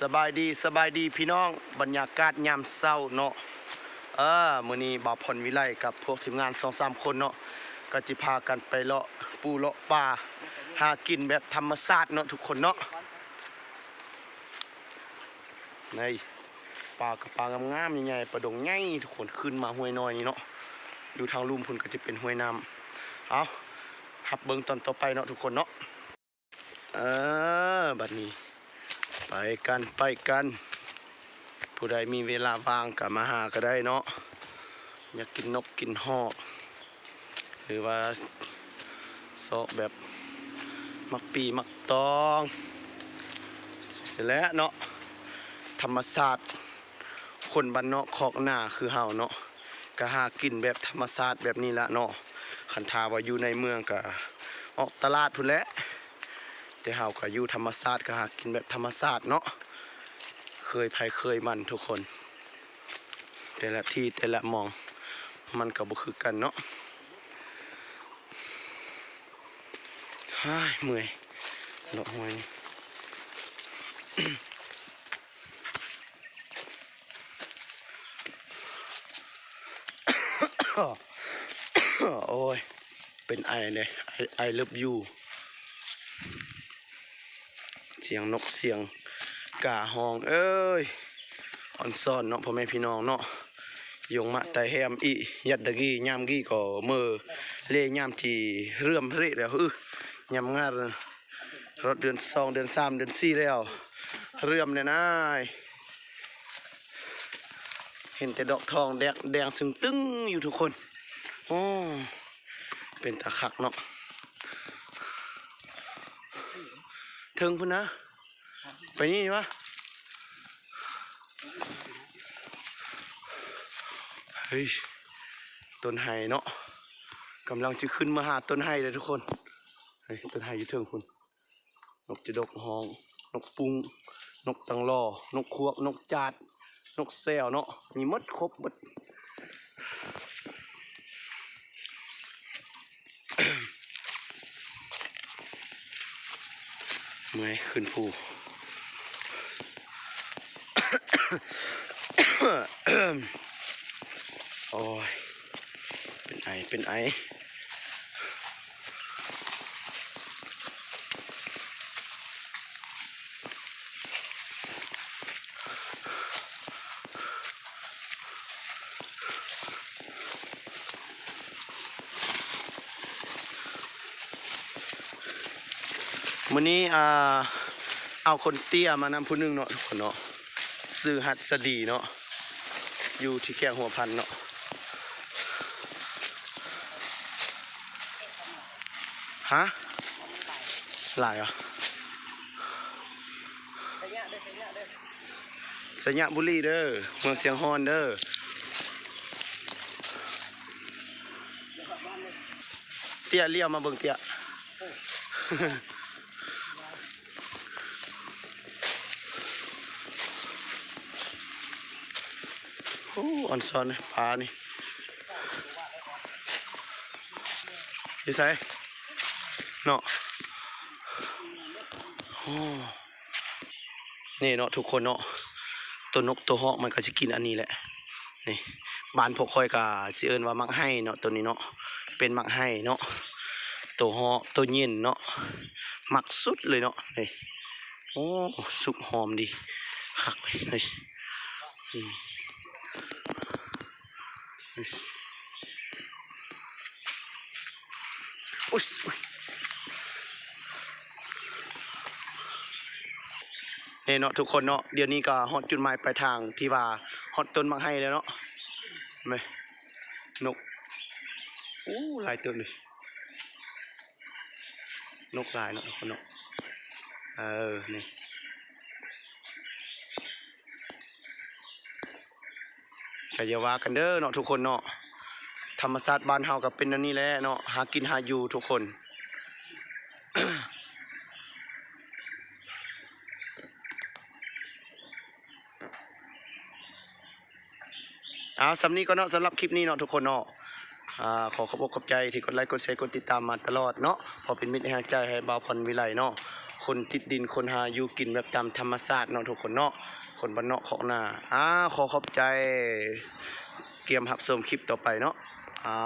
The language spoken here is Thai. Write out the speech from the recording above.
สบายดีสบายดีพี่น้องบรรยากาศยามเศร้าเนาะเออมื้อนี้บ่าวพรวิไลกับพวกทีมงาน2-3คนเนาะก็จิพากันไปเลาะปูเลาะป่าหากินแบบธรรมชาติเนาะทุกคนเนาะในป่ากับป่างามๆใหญ่ๆประดงใหญ่ทุกคนขึ้นมาห้วยน้อยนี่เนาะอยู่ทางลุ่มพุ่นก็จะเป็นห้วยน้ำเอาหับเบิ่งตอนต่อไปเนาะทุกคนเนาะเออบัดนี้ ไปกันไปกัน ผู้ใดมีเวลาว่างก็มาหาก็ได้เนาะอยากกินนกกินหอกหรือว่าโซแบบมักปีมักตองเสร็จแล้วเนาะธรรมศาสตร์คนบ้านเนาะคอกหน้าคือเฮาเนาะก็หากินแบบธรรมศาสตร์แบบนี้ละเนาะคันทาว่าอยู่ในเมืองก็ออกตลาดพุ่นแหละ แต่เฮาก็อยู่ธรรมศาสตร์ก็หากินแบบธรรมศาสตร์เนาะเคยภัยเคยมันทุกคน แต่ละที่แต่ละมองมันก็บ่คือกันเนาะฮ่ายเมื่อยเลาะห้วยโอ้ย เป็นไอเลยไอไอเลิฟยู เสียงนกเสียงกาห้อง เอ้ยออนซ่อนเนาะพ่อแม่พี่น้องเนาะยงมะไตแฮมอียัดดะกี้ยามกี้ก็มือเล่ยามจีเรื่อมเรแล้วเฮึยามงานรถเดือนสองเดือนสามเดือนสี่แล้ว เรื่อมเนี่ยนะเห็นแต่ดอกทองแดงแดงซึ่งตึ้งอยู่ทุกคนโอ้เป็นตาคักเนาะ ถึงพุ่นนะ ไปนี่วะเฮ้ยต้นไห้เนาะกำลังจะขึ้นมาหาต้นไห้เลยทุกคนเฮ้ยต้นไห้อยู่เทิงคุณนกจะดกห้อง นกปุงนกตังรอนกควกนกจาด นกแซวเนาะมีมดครบหมด เมื่อยขึ้นภูโอ้ย เป็นไอ เป็นไอ มื้อนี้อ่าเอาคนเตี้ยมานำผู้หนึงเนาะทุกคนเนาะซื้อหัดสดีเนาะอยู่ที่แกงหัวพันเนาะฮะหลายเหรอะสัญญาบุรีเด้อเมืองเสียงฮอนเด้อเตี้ยเลี้ยวมาเบิ่งเตี้ย อ้ออนซอนเลยปลานี่ยี่ไสเนาะโอ้นี่เนาะทุกคนเนาะตัวนกตัวฮอกมันก็จะกินอันนี้แหละนี่บ้านพกคอยกาสิเอินว่ามักให้เนาะตัวนี้เนาะเป็นมักให้เนาะตัวฮอกตัวเย็นเนาะมักสุดเลยเนาะนี่โอ้สุกหอมดีคักเลยนี่ อุ๊ยอุ๊ยนี่เนาะทุกคนเนาะเดี๋ยวนี้ก็ฮอตจุดหมายปลายทางที่ว่าฮอตต้นมังให้แล้วเนาะไหมนกอู้หลายตัวเลยนกหลายเนาะทุกคนเนาะเออนี่ ก็อย่าว่ากันเด้อเนาะทุกคนเนาะธรรมศาสตร์บ้านเฮากับเป็นอันนี้แหละเนาะหากินหาอยู่ทุกคนเอาสำนี้ก็เนาะสำหรับคลิปนี้เนาะทุกคนเนาะอขอขอบอกขอบใจที่กดไลค์กดแชร์กดติดตามมาตลอดเนาะพอเป็นมิตรให้กำลังใจให้บ่าวพรวิไลเนาะ คนติดดินคนหาอยู่กินแบบตามธรรมชาติเนาะทุกคนเนาะคนบ้านนาะของนาอ้าขอขอบใจ เกียมหับชมคลิปต่อไปเนาะอ้า